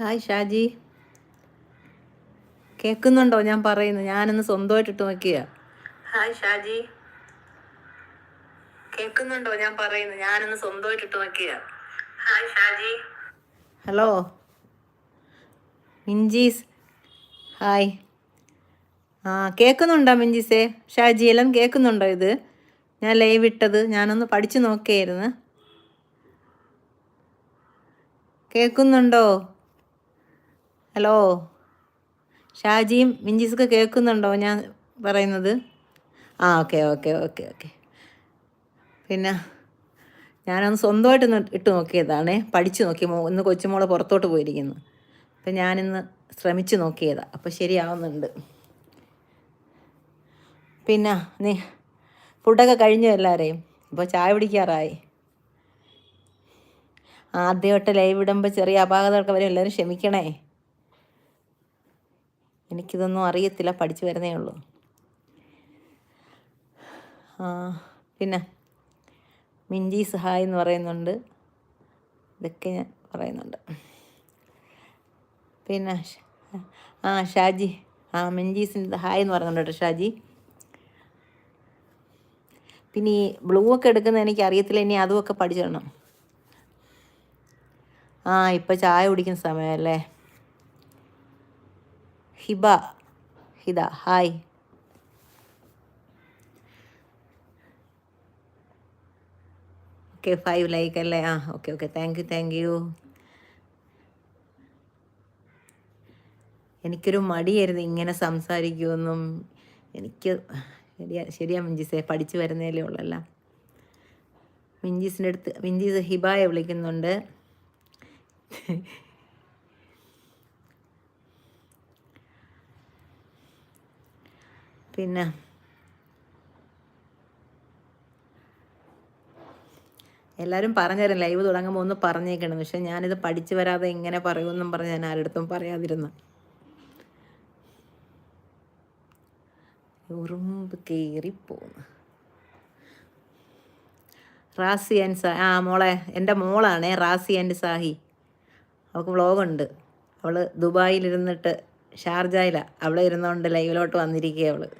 Hi Shaji. കേൾക്കുന്നുണ്ടോ ഞാൻ പറയുന്നു. ഞാനൊന്ന് സ്വന്തമായിട്ട് ഇട്ട് നോക്കിയ. ഹായ് ഷാജി. കേൾക്കുന്നുണ്ടോ ഞാൻ പറയുന്നു. ഞാനൊന്ന് സ്വന്തമായിട്ട് ഇട്ട് നോക്കിയ. Hi Shaji. Hello. Minchees hi. ആ കേൾക്കുന്നുണ്ടോ മിഞ്ചീസേ ഷാജി എല്ലാം കേൾക്കുന്നുണ്ടോ ഇത്? ഞാൻ ലൈവ് ഇട്ടത്. ഞാനൊന്ന് പഠിച്ചു നോക്കിയായിരുന്നു. കേൾക്കുന്നുണ്ടോ ഹലോ? ഷാജിയും മിഞ്ചീസൊക്കെ കേൾക്കുന്നുണ്ടോ ഞാൻ പറയുന്നത്? ആ ഓക്കെ ഓക്കെ ഓക്കെ ഓക്കെ. പിന്നെ ഞാനൊന്ന് സ്വന്തമായിട്ടൊന്ന് ഇട്ട് നോക്കിയതാണേ. പഠിച്ചു നോക്കി. ഇന്ന് കൊച്ചുമോളെ പുറത്തോട്ട് പോയിരിക്കുന്നു. അപ്പം ഞാനിന്ന് ശ്രമിച്ചു നോക്കിയതാണ് അപ്പോൾ ശരിയാവുന്നുണ്ട്. പിന്നെ നീ ഫുഡൊക്കെ കഴിഞ്ഞു എല്ലാവരെയും ഇപ്പോൾ ചായ പിടിക്കാറായി. ആദ്യമായിട്ട് ലൈവ് ഇടുമ്പോൾ ചെറിയ അപാകതകളൊക്കെ വരും. എല്ലാവരും ക്ഷമിക്കണേ. എനിക്കിതൊന്നും അറിയത്തില്ല പഠിച്ചു വരുന്നേ ഉള്ളൂ. പിന്നെ മിഞ്ചി സഹായ് എന്ന് പറയുന്നുണ്ട്. ഇതൊക്കെ ഞാൻ പറയുന്നുണ്ട്. പിന്നെ ആ ഷാജി ആ മിഞ്ചീസിന്റെ ഹായ് എന്ന് പറയുന്നുണ്ട് കേട്ടോ ഷാജി. പിന്നെ ഈ ബ്ലൂ ഒക്കെ എടുക്കുന്നത് എനിക്ക് അറിയത്തില്ല ഇനി അതുമൊക്കെ പഠിച്ചിടണം ആ ഇപ്പം ചായ കുടിക്കുന്ന സമയമല്ലേ Hiba. Hida. Hi. Okay five like അല്ലേ? ആ okay okay. Thank you thank you എനിക്കൊരു മടിയായിരുന്നു ഇങ്ങനെ സംസാരിക്കുമെന്നും എനിക്ക് ശരിയാ ശരിയാ മിഞ്ചീസേ. പഠിച്ചു വരുന്നതിലേ ഉള്ളല്ല. മിഞ്ചീസിന്റെ അടുത്ത് മിഞ്ചീസ് ഹിബായെ വിളിക്കുന്നുണ്ട്. പിന്നെ. എല്ലാവരും പറഞ്ഞുതരും ലൈവ് തുടങ്ങുമ്പോൾ ഒന്ന് പറഞ്ഞേക്കണം. പക്ഷെ ഞാനിത് പഠിച്ചു വരാതെ എങ്ങനെ പറയുമെന്നും പറഞ്ഞ് ഞാൻ ആരുടെ പറയാതിരുന്നു. ഉറുമ്പ് കയറിപ്പോന്ന് റാസി ആൻഡ് സാ ആ മോളെ എന്റെ മോളാണേ റാസി ആൻഡ് സാഹി. അവൾക്ക് വ്ളോഗുണ്ട്. അവൾ ദുബായിലിരുന്നിട്ട് ഷാർജയിലാണ് അവിടെ ഇരുന്നുകൊണ്ട് ലൈവിലോട്ട് വന്നിരിക്കുക അവൾ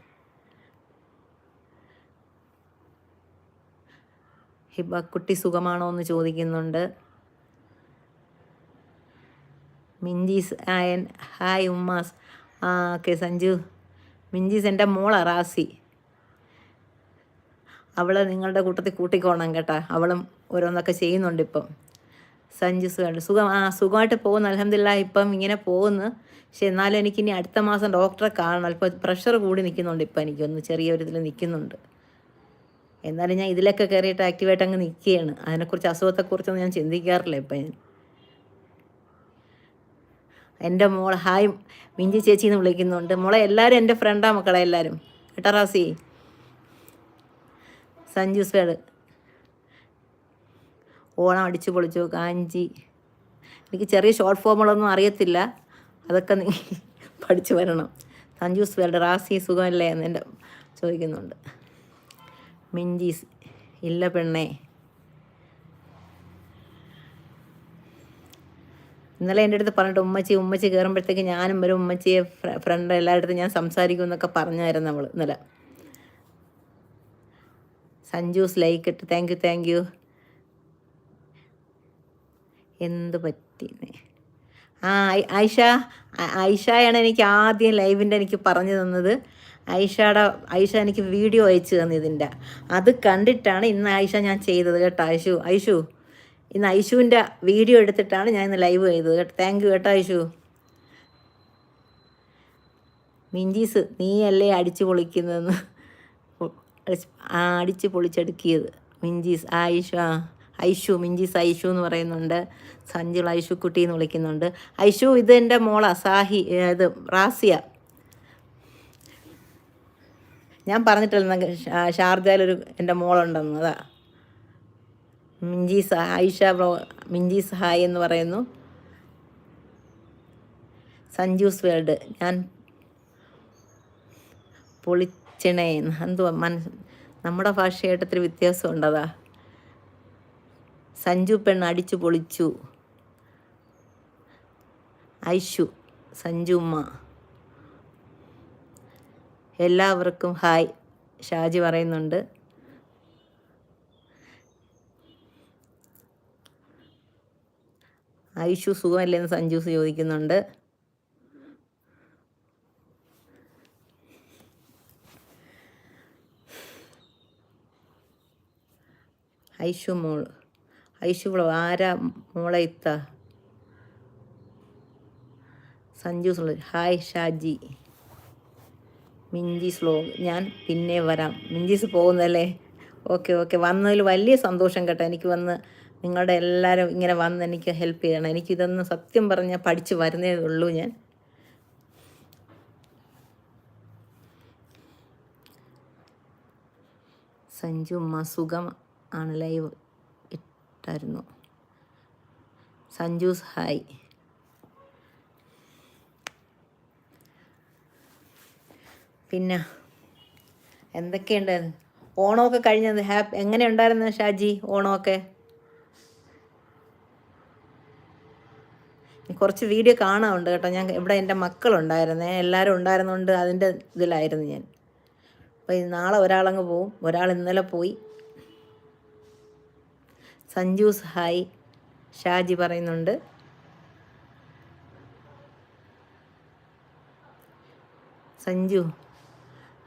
ഹിബ കുട്ടി സുഖമാണോ എന്ന് ചോദിക്കുന്നുണ്ട്. മിഞ്ചീസ് ആയൻ ഹായ് ഉമ്മാസ്. ആ ഓക്കെ സഞ്ജു. മിഞ്ചീസ് എന്റെ മോള റാസി. അവൾ നിങ്ങളുടെ കൂട്ടത്തിൽ കൂട്ടിക്കോണം കേട്ടാ. അവളും ഓരോന്നൊക്കെ ചെയ്യുന്നുണ്ട് ഇപ്പം. സഞ്ജു സുഖമുണ്ട് സുഖം ആ സുഖമായിട്ട് പോകുന്നു. അലഹമില്ല ഇപ്പം ഇങ്ങനെ പോകുന്നു. പക്ഷെ എന്നാലും എനിക്കിനി അടുത്ത മാസം ഡോക്ടറെ കാണണം. അല്പം പ്രഷർ കൂടി നിൽക്കുന്നുണ്ട് ഇപ്പം എനിക്കൊന്ന് ചെറിയൊരു ഇതിൽ നിൽക്കുന്നുണ്ട്. എന്നാലും ഞാൻ ഇതിലൊക്കെ കയറിയിട്ട് ആക്റ്റീവായിട്ട് അങ്ങ് നിൽക്കുകയാണ്. അതിനെക്കുറിച്ച് അസുഖത്തെക്കുറിച്ചൊന്നും ഞാൻ ചിന്തിക്കാറില്ല ഇപ്പം ഞാൻ. എന്റെ മോൾ ഹായ് മിഞ്ചി ചേച്ചി എന്ന് വിളിക്കുന്നുണ്ട്. മോളെ എല്ലാവരും എന്റെ ഫ്രണ്ടാണ് മക്കളെ എല്ലാവരും. കേട്ടോ റാസി? സഞ്ജു സ്വേഡ് ഓണം അടിച്ചു പൊളിച്ചു കാഞ്ചി എനിക്ക് ചെറിയ ഷോർട്ട് ഫോമുകളൊന്നും അറിയത്തില്ല. അതൊക്കെ നീ പഠിച്ചു വരണം. സഞ്ജു സ്വേഡ് റാസി സുഖമല്ലേ എന്ന് എന്റെ ചോദിക്കുന്നുണ്ട്. മിഞ്ചീസ് ഇല്ല പെണ്ണേ. ഇന്നലെ എന്റെ അടുത്ത് പറഞ്ഞിട്ട് ഉമ്മച്ചി ഉമ്മച്ചി കയറുമ്പോഴത്തേക്ക് ഞാനും വരും ഉമ്മച്ചിയെ ഫ്രണ്ട് എല്ലായിടത്തും ഞാൻ സംസാരിക്കും എന്നൊക്കെ പറഞ്ഞായിരുന്നു നമ്മൾ ഇന്നലെ. സഞ്ജൂസ് ലൈക്ക് ഇട്ട് താങ്ക് യു താങ്ക് യു എന്ത് പറ്റി ആ ഐഷ ഐഷയാണ് എനിക്ക് ആദ്യം ലൈവിന്റെ എനിക്ക് പറഞ്ഞു തന്നത്. ഐഷയുടെ ഐഷ എനിക്ക് വീഡിയോ അയച്ചു തന്നു ഇതിന്റെ. അത് കണ്ടിട്ടാണ് ഇന്ന് ഐഷ ഞാൻ ചെയ്തത് കേട്ടോ ഐഷു. ഐഷു ഇന്ന് ഐഷുവിന്റെ വീഡിയോ എടുത്തിട്ടാണ് ഞാൻ ഇന്ന് ലൈവ് ചെയ്തത് കേട്ടോ. താങ്ക് യു കേട്ടോ ഐഷു. മിഞ്ചീസ് നീയല്ലേ അടിച്ചു പൊളിക്കുന്നതെന്ന്? അടിച്ച് പൊളിച്ചെടുക്കിയത്. മിഞ്ചീസ് ആ ഐഷു ഐഷു മിഞ്ചീസ് ഐഷു എന്ന് പറയുന്നുണ്ട്. സഞ്ജുൾ ഐഷുക്കുട്ടി കുട്ടി എന്ന് വിളിക്കുന്നുണ്ട്. ഐഷു ഇത് എന്റെ മോളാ സാഹി ഇത് റാസിയ. ഞാൻ പറഞ്ഞിട്ടില്ല ഷാർജയിലൊരു എന്റെ മോളുണ്ടെന്ന് അതാ. മിഞ്ചി സഹ ഐഷ ബ്രോ മിഞ്ചി സഹായി എന്ന് പറയുന്നു. സഞ്ജൂസ് വേൾഡ് ഞാൻ പൊളിച്ചണേ. എന്തുവാ മന നമ്മുടെ ഭാഷയായിട്ട് ഇത്തിരി വ്യത്യാസം ഉണ്ടതാ സഞ്ജു പെണ്ണ് അടിച്ചു പൊളിച്ചു. ഐഷു സഞ്ജുമ്മ എല്ലാവർക്കും ഹായ്. ഷാജി പറയുന്നുണ്ട്. ഐഷു സുഖമല്ലേന്ന് സഞ്ജൂസ് ചോദിക്കുന്നുണ്ട്. ഐഷു മോൾ ഐഷു ആരാ മോളെ ഇത്ത? Sanju slow hi Shaji. Minchi slow. ഞാൻ പിന്നെ വരാം. മിഞ്ചിസ് പോകുന്നല്ലേ ഓക്കെ ഓക്കെ വന്നതിൽ വലിയ സന്തോഷം കേട്ടോ. എനിക്ക് വന്ന് നിങ്ങളുടെ എല്ലാവരും ഇങ്ങനെ വന്ന് എനിക്ക് ഹെൽപ്പ് ചെയ്യണം. എനിക്കിതൊന്ന് സത്യം പറഞ്ഞാൽ പഠിച്ച് വരുന്നേ ഉള്ളൂ ഞാൻ. സഞ്ജു മസുഖം ആണ്. ലൈവ് ഇട്ടായിരുന്നു. സഞ്ജൂസ് ഹായ് പിന്നെ എന്തൊക്കെയുണ്ട്? ഓണമൊക്കെ കഴിഞ്ഞത്. ഹാപ്പ് എങ്ങനെ ഉണ്ടായിരുന്നു ഷാജി ഓണമൊക്കെ? കുറച്ച് വീഡിയോ കാണാറുണ്ട് കേട്ടോ. ഞാൻ ഇവിടെ എന്റെ മക്കളുണ്ടായിരുന്നേ. എല്ലാവരും ഉണ്ടായിരുന്നുകൊണ്ട് അതിന്റെ ഇതിലായിരുന്നു ഞാൻ. അപ്പോൾ നാളെ ഒരാളങ്ങ് പോവും. ഒരാൾ ഇന്നലെ പോയി. സഞ്ജൂസ് ഹായ് ഷാജി പറയുന്നുണ്ട്. സഞ്ജു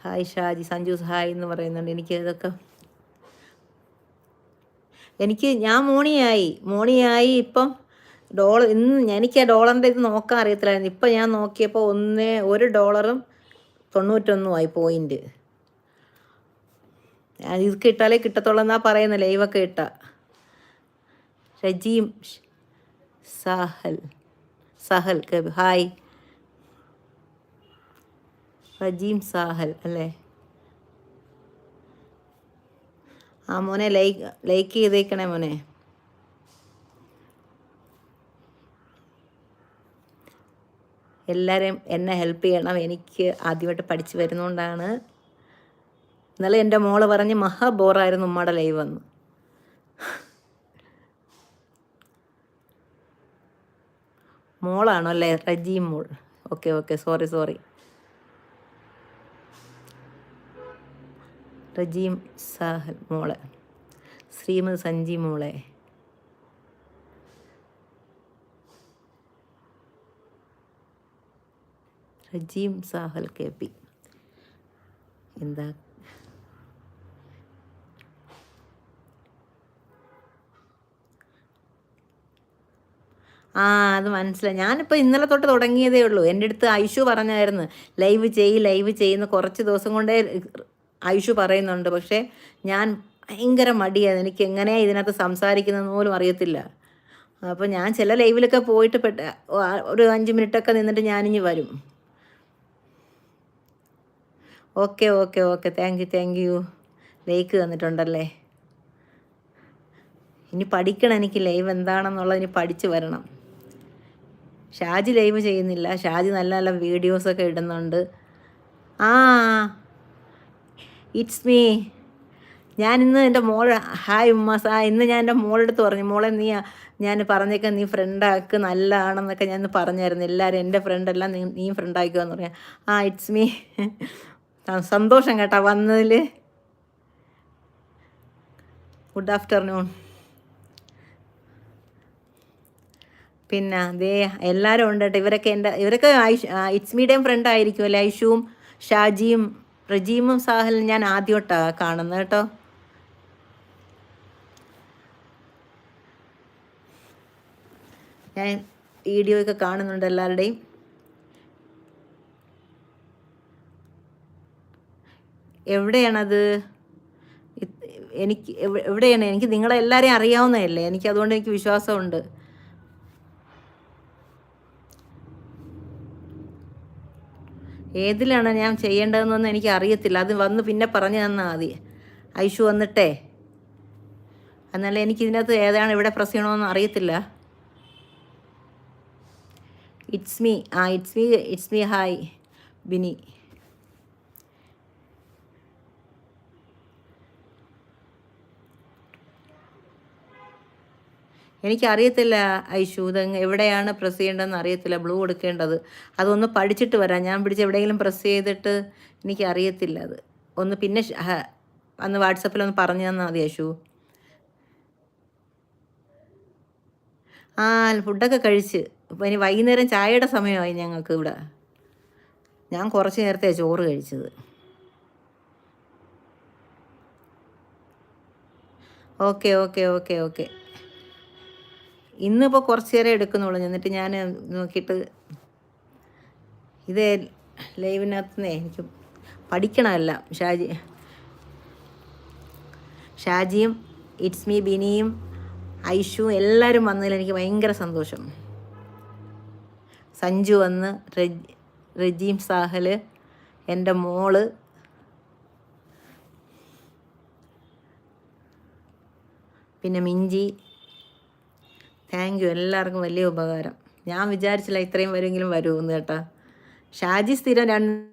ഹായ് ഷാജി സഞ്ജൂസ് ഹായ് എന്ന് പറയുന്നുണ്ട്. എനിക്ക് ഇതൊക്കെ എനിക്ക് ഞാൻ മോണിയായി. മോണിയായി ഇപ്പം ഡോളർ ഇന്ന് എനിക്ക് ആ ഡോളറിന്റെ ഇത് നോക്കാൻ അറിയത്തില്ലായിരുന്നു. ഇപ്പം ഞാൻ നോക്കിയപ്പോൾ ഒന്ന് ഒരു ഡോളറും തൊണ്ണൂറ്റൊന്നുമായി പോയിന്റ് ഇത് കിട്ടാലേ കിട്ടത്തുള്ളൂ എന്നാ പറയുന്നത് ലൈവൊക്കെ ഇട്ട. റജീം സഹൽ സഹൽ ഹായ്. റജീം സാഹൽ അല്ലേ? ആ മോനെ ലൈക്ക് ലൈക്ക് ചെയ്തേക്കണേ മോനെ. എല്ലാവരെയും എന്നെ ഹെൽപ്പ് ചെയ്യണം. എനിക്ക് ആദ്യമായിട്ട് പഠിച്ചു വരുന്നതുകൊണ്ടാണ് ഇന്നലെ എന്റെ മോൾ പറഞ്ഞ് മഹാ ബോറായിരുന്നു ഉമ്മയുടെ ലൈവ് വന്ന് മോളാണോ അല്ലേ? റജീം മോൾ. Okay okay. Sorry sorry. Rajeem Sahal മോളെ. ശ്രീമതി സഞ്ജി മോളെ. Rajeem Sahal K P. എന്താ? ആ അത് മനസ്സിലായി. ഞാനിപ്പോൾ ഇന്നലെ തൊട്ട് തുടങ്ങിയതേ ഉള്ളൂ. എന്റെ അടുത്ത് ഐഷു പറഞ്ഞായിരുന്നു ലൈവ് ചെയ്യ് ലൈവ് ചെയ്യുന്ന കുറച്ച് ദിവസം കൊണ്ടേ ഐഷു പറയുന്നുണ്ട് പക്ഷേ ഞാൻ ഭയങ്കര മടിയാണ്. എനിക്ക് എങ്ങനെയാണ് ഇതിനകത്ത് സംസാരിക്കുന്നതെന്ന് പോലും അറിയത്തില്ല. അപ്പോൾ ഞാൻ ചില ലൈവിലൊക്കെ പോയിട്ട് പെട്ട ഒരു അഞ്ച് മിനിറ്റൊക്കെ നിന്നിട്ട് ഞാനിഞ്ഞ് വരും. Okay okay okay. Thank you thank you. Like തന്നിട്ടുണ്ടല്ലേ? ഇനി പഠിക്കണം എനിക്ക് ലൈവ് എന്താണെന്നുള്ളത് ഇനി പഠിച്ചു വരണം. ഷാജി ലൈവ് ചെയ്യുന്നില്ല. ഷാജി നല്ല നല്ല വീഡിയോസൊക്കെ ഇടുന്നുണ്ട്. ആ ഇറ്റ്സ് മീ ഞാൻ ഇന്ന് എന്റെ മോൾ ഹായ് ഉമ്മ സാ ഇന്ന് ഞാൻ എന്റെ മോളെടുത്ത് പറഞ്ഞു. മോളെ നീ ഞാൻ പറഞ്ഞേക്ക നീ ഫ്രണ്ടാക്ക് നല്ലതാണെന്നൊക്കെ ഞാൻ പറഞ്ഞായിരുന്നു. എല്ലാവരും എന്റെ ഫ്രണ്ടെല്ലാം നീ നീ ഫ്രണ്ടാക്കുക എന്ന് പറയാം. ആ ഇറ്റ്സ് മീ സന്തോഷം കേട്ടോ വന്നതിൽ ഗുഡ് ആഫ്റ്റർനൂൺ പിന്നെ അതേ എല്ലാവരും ഉണ്ട് കേട്ടോ ഇവരൊക്കെ എന്റെ ഇവരൊക്കെ ഐഷ് ഇറ്റ്സ് മീഡിയം ഫ്രണ്ട് ആയിരിക്കും അല്ലേ ഐഷുവും ഷാജിയും റജീമും സാഹലും ഞാൻ ആദ്യമായിട്ടാണ് കാണുന്നത് കേട്ടോ. ഞാൻ വീഡിയോ ഒക്കെ കാണുന്നുണ്ട് എല്ലാവരുടെയും. എവിടെയാണത്? എനിക്ക് എവിടെയാണ്? എനിക്ക് നിങ്ങളെല്ലാവരെയും അറിയാവുന്നതല്ലേ? എനിക്ക് അതുകൊണ്ട് എനിക്ക് വിശ്വാസമുണ്ട്. ഏതിലാണ് ഞാൻ ചെയ്യേണ്ടതെന്നൊന്നും എനിക്ക് അറിയത്തില്ല അത് വന്ന് പിന്നെ പറഞ്ഞു തന്നാൽ മതി. ഐഷു വന്നിട്ടേ. എന്നാലും എനിക്കിതിനകത്ത് ഏതാണ് ഇവിടെ പ്രസ് ചെയ്യണമെന്ന് അറിയത്തില്ല. ഇറ്റ്സ് മീ ആ it's me it's me hi Bini എനിക്കറിയത്തില്ല ഐശു ഇത് എവിടെയാണ് പ്രസ് ചെയ്യേണ്ടതെന്ന് അറിയത്തില്ല ബ്ലൂ എടുക്കേണ്ടത് അതൊന്ന് പഠിച്ചിട്ട് വരാം. ഞാൻ പിടിച്ച് എവിടെയെങ്കിലും പ്രസ് ചെയ്തിട്ട് എനിക്കറിയത്തില്ല അത്. ഒന്ന് പിന്നെ അന്ന് വാട്സപ്പിൽ ഒന്ന് പറഞ്ഞു തന്നാൽ മതി ഐഷു ആ ഫുഡൊക്കെ കഴിച്ച്. അപ്പോൾ ഇനി വൈകുന്നേരം ചായയുടെ സമയമായി ഞങ്ങൾക്ക് ഇവിടെ. ഞാൻ കുറച്ച് നേരത്തെ ചോറ് കഴിച്ചത്. Okay okay okay okay. ഇന്നിപ്പോൾ കുറച്ച് നേരം എടുക്കുന്നുള്ളൂ. എന്നിട്ട് ഞാൻ നോക്കിയിട്ട് ഇത് ലൈവിനകത്തുനിന്നേ എനിക്ക് പഠിക്കണമല്ല. ഷാജി ഷാജിയും ഇറ്റ്സ് മീ ബിനിയും ഐഷു എല്ലാവരും വന്നതിൽ എനിക്ക് ഭയങ്കര സന്തോഷം. സഞ്ജു വന്ന് റജ് സാഹൽ എന്റെ മോൾ പിന്നെ മിഞ്ചി താങ്ക് യു എല്ലാവർക്കും വലിയ ഉപകാരം. ഞാൻ വിചാരിച്ചില്ല ഇത്രയും വരുമെങ്കിലും വരുമെന്ന് കേട്ടാ. ഷാജി സ്ഥിരം രണ്ട്